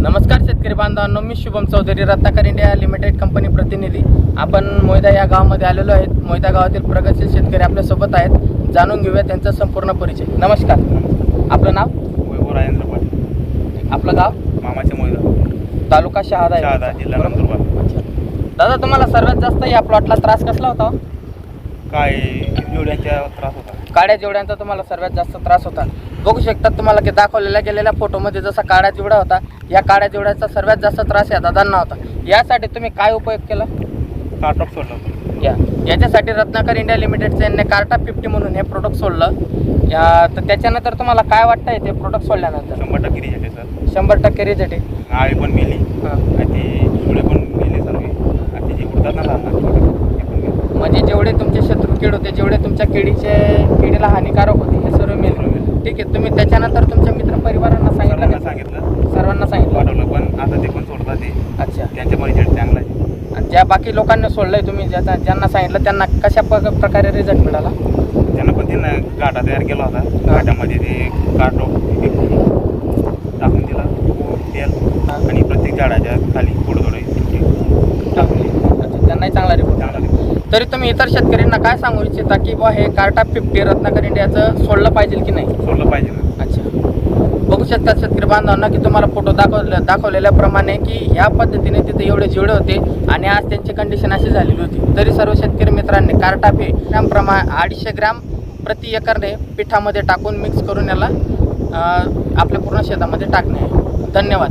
नमस्कार शेतकरी बांधवांनो मी Shubham Chaudhari Ratnakar India limited company प्रतिनिधी. आपण मोयदा या गावामध्ये आलेलो आहेत. मोयदा गावातील प्रगतशील शेतकरी आपल्यासोबत आहेत. जाणून घेऊया त्यांचा संपूर्ण परिचय. नमस्कार. आपलं नाव? वैभव राजेंद्र पाटील. आपलं गाव? मामाच्या मोयदा तालुका शहादा शहादा जिल्हा? नंदुरबार. दादा तुम्हाला सर्वात जास्त या प्लॉटला त्रास कसला होता? काय जोड्यांचा त्रास होता. काड्या जेवढ्यांचा तुम्हाला सर्वात जास्त त्रास होता? बघू शकतात तुम्हाला की दाखवलेल्या गेलेल्या फोटोमध्ये जसा काड्या जेवढा होता या काड्या जेवढ्याचा सर्वात जास्त त्रास या दादांना होता. यासाठी तुम्ही काय उपयोग केला? ऑफ सोडलं या. याच्यासाठी रत्नाकर इंडिया लिमिटेडचं यांनी कार्टा फिफ्टी म्हणून हे प्रोडक्ट सोडलं. या तर त्याच्यानंतर तुम्हाला काय वाटतंय ते प्रोडक्ट सोडल्यानंतर? शंभर टक्के रिजेक्ट आहे सर शंभर टक्के रिझल्ट आहे. आळी पण मेली. आणि ते जुळे पण मेले सर्व आणि जे उडतात ना. म्हणजे जेवढे तुमचे शत्रू कीड होते जेवढे तुमच्या किडीचे किडीला हानिकारक होते हे सर्व मिळून ठीक आहे तुम्ही त्याच्यानंतर तुमच्या मित्र परिवारांना सांगितलं सर्वांना का? सांगितलं सर्वांना सांगितलं पाठवलं पण आता ते पण सोडतात ते अच्छा त्यांच्या रिजेक्ट चांगला आहे आणि ज्या बाकी लोकांनी सोडलंय तुम्ही ज्याचा ज्यांना सांगितलं त्यांना कशा प- प्रकारे रिझल्ट मिळाला त्यांना पण त्यांना गाठा तयार केला होता गाठामध्ये ते काट टाकून दिला तेल हां. आणि प्रत्येक झाडाच्या खाली थोडं तरी तुम्ही इतर शेतकऱ्यांना काय सांगू इच्छिता की बुवा हे कार्टा फिफ्टी रत्नाकर इंडियाचं सोडलं पाहिजे की नाही? सोडलं पाहिजे ना. अच्छा. बघू शकता शेतकरी बांधवांना की तुम्हाला फोटो दाखवले दाखवलेल्याप्रमाणे की ह्या पद्धतीने तिथे एवढे जेवढे होते आणि आज त्यांची कंडिशन अशी झालेली होती. तरी सर्व शेतकरी मित्रांनी कार्टाफे ग्राम प्रमाण अडीचशे ग्राम प्रति एकरने पिठामध्ये टाकून मिक्स करून याला आपल्या पूर्ण शेतामध्ये टाकणे आहे. धन्यवाद.